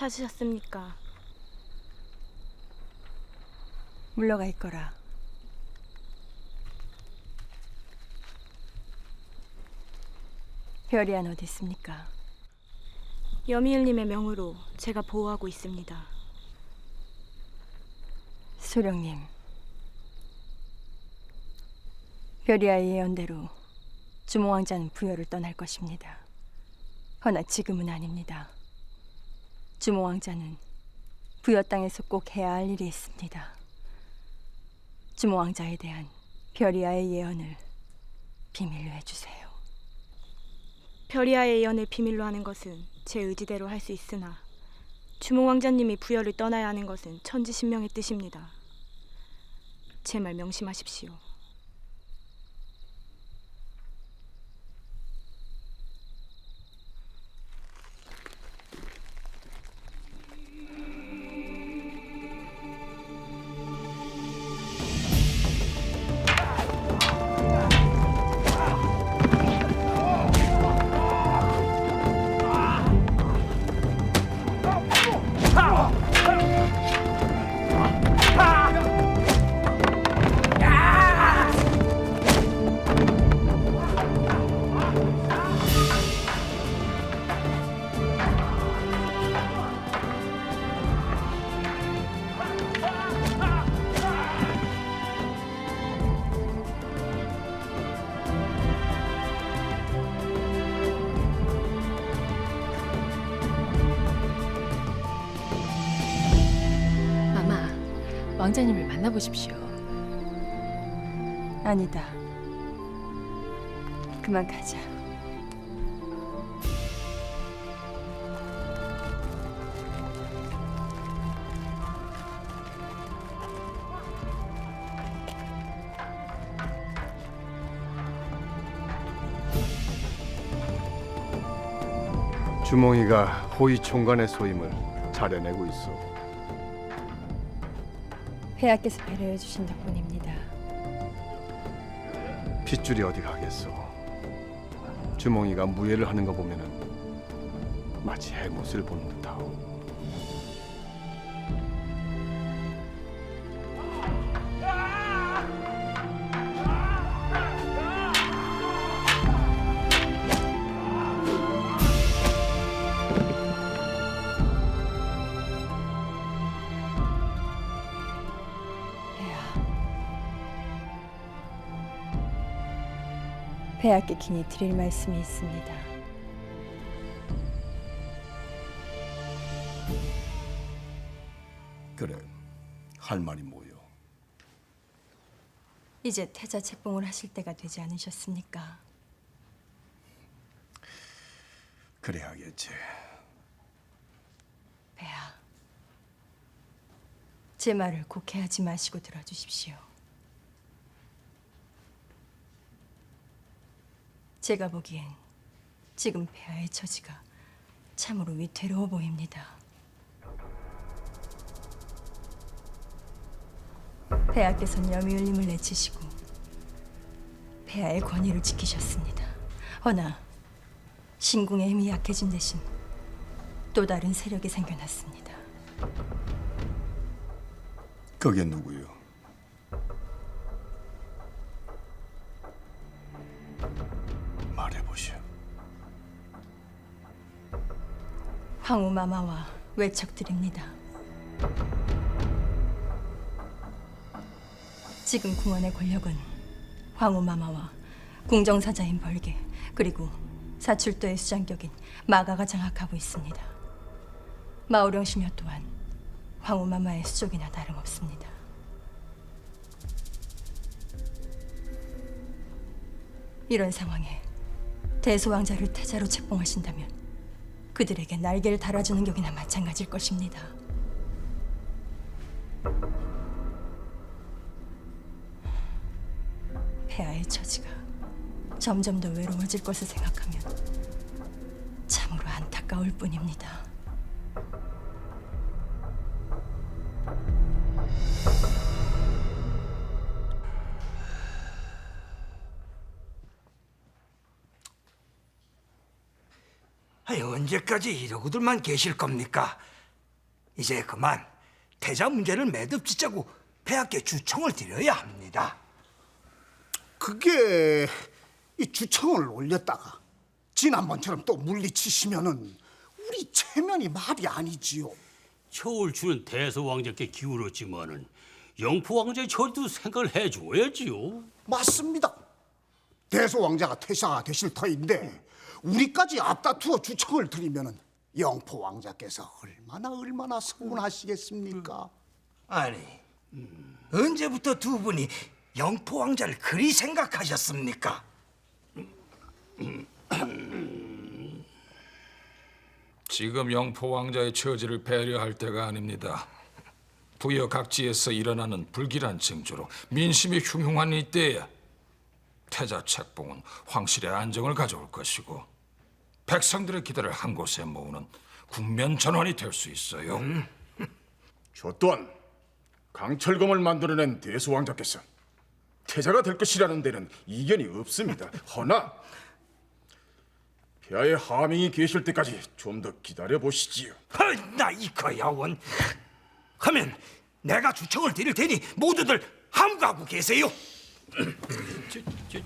찾으셨습니까? 물러가 있거라. 별이안 어디 있습니까? 여미일님의 명으로 제가 보호하고 있습니다. 소령님, 별이아의 예언대로 주몽왕자는 부여를 떠날 것입니다. 허나 지금은 아닙니다. 주몽왕자는 부여 땅에서 꼭 해야 할 일이 있습니다. 주몽왕자에 대한 별이아의 예언을 비밀로 해주세요. 별이아의 예언을 비밀로 하는 것은 제 의지대로 할 수 있으나 주몽 왕자님이 부여를 떠나야 하는 것은 천지신명의 뜻입니다. 제 말 명심하십시오. 왕자님을 만나보십시오. 아니다. 그만 가자. 주몽이가 호위 총관의 소임을 잘해내고 있어. 폐하께서 배려해 주신 덕분입니다. 핏줄이 어디 가겠어. 주몽이가 무예를 하는 거 보면은 마치 해못을 보는 폐하께 긴히 드릴 말씀이 있습니다. 그래. 할 말이 뭐요? 이제 태자 책봉을 하실 때가 되지 않으셨습니까? 그래야겠지. 폐하. 제 말을 곡해하지 마시고 들어주십시오. 제가 보기엔 지금 폐하의 처지가 참으로 위태로워 보입니다. 폐하께서는 여미울림을 내치시고 폐하의 권위를 지키셨습니다. 허나 신궁의 힘이 약해진 대신 또 다른 세력이 생겨났습니다. 그게 누구요? 황후 마마와 외척들입니다. 지금 궁원의 권력은 황후 마마와 궁정사자인 벌개 그리고 사출도의 수장격인 마가가 장악하고 있습니다. 마오령 신녀 또한 황후 마마의 수족이나 다름없습니다. 이런 상황에 대소왕자를 태자로 책봉하신다면 그들에게 날개를 달아주는 격이나 마찬가지일 것입니다. 폐하의 처지가 점점 더 외로워질 것을 생각하면 참으로 안타까울 뿐입니다. 아니 언제까지 이러고들만 계실 겁니까? 이제 그만 태자 문제를 매듭 짓자고 폐하께 주청을 드려야 합니다. 그게 이 주청을 올렸다가 지난번처럼 또 물리치시면은 우리 체면이 말이 아니지요. 처울주는 대소 왕자께 기울었지만은 영포 왕자의 처리도 생각을 해줘야지요. 맞습니다. 대소 왕자가 퇴사가 되실 터인데 우리까지 앞다투어 주청을 드리면은 영포 왕자께서 얼마나 얼마나 서운하시겠습니까? 아니 언제부터 두 분이 영포 왕자를 그리 생각하셨습니까? 지금 영포 왕자의 처지를 배려할 때가 아닙니다. 부여 각지에서 일어나는 불길한 징조로 민심이 흉흉한 이때에 태자 책봉은 황실의 안정을 가져올 것이고 백성들의 기대를 한 곳에 모으는 국면 전환이 될 수 있어요. 저 또한 강철검을 만들어낸 대소왕자께서 태자가 될 것이라는 데는 이견이 없습니다. 허나 폐하의 하명이 계실 때까지 좀 더 기다려 보시지요. 나 이거야원 하면 내가 주청을 드릴 테니 모두들 함구하고 계세요. 저, 저,